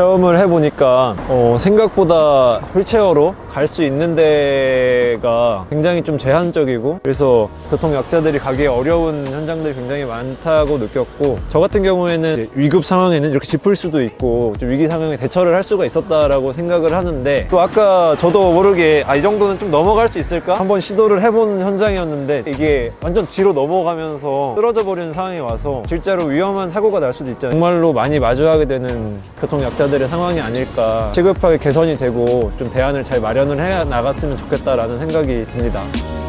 체험을 해보니까 어, 생각보다 휠체어로 갈 수 있는 데가 굉장히 좀 제한적이고 그래서 교통 약자들이 가기 어려운 현장들이 굉장히 많다고 느꼈고 저 같은 경우에는 위급 상황에는 이렇게 짚을 수도 있고 좀 위기 상황에 대처를 할 수가 있었다라고 생각을 하는데 또 아까 저도 모르게 아, 이 정도는 좀 넘어갈 수 있을까? 한번 시도를 해본 현장이었는데 이게 완전 뒤로 넘어가면서 쓰러져 버리는 상황이 와서 실제로 위험한 사고가 날 수도 있잖아요. 정말로 많이 마주하게 되는 교통 약자들의 상황이 아닐까. 시급하게 개선이 되고 좀 대안을 잘 마련을 해 나갔으면 좋겠다라는 생각이 듭니다.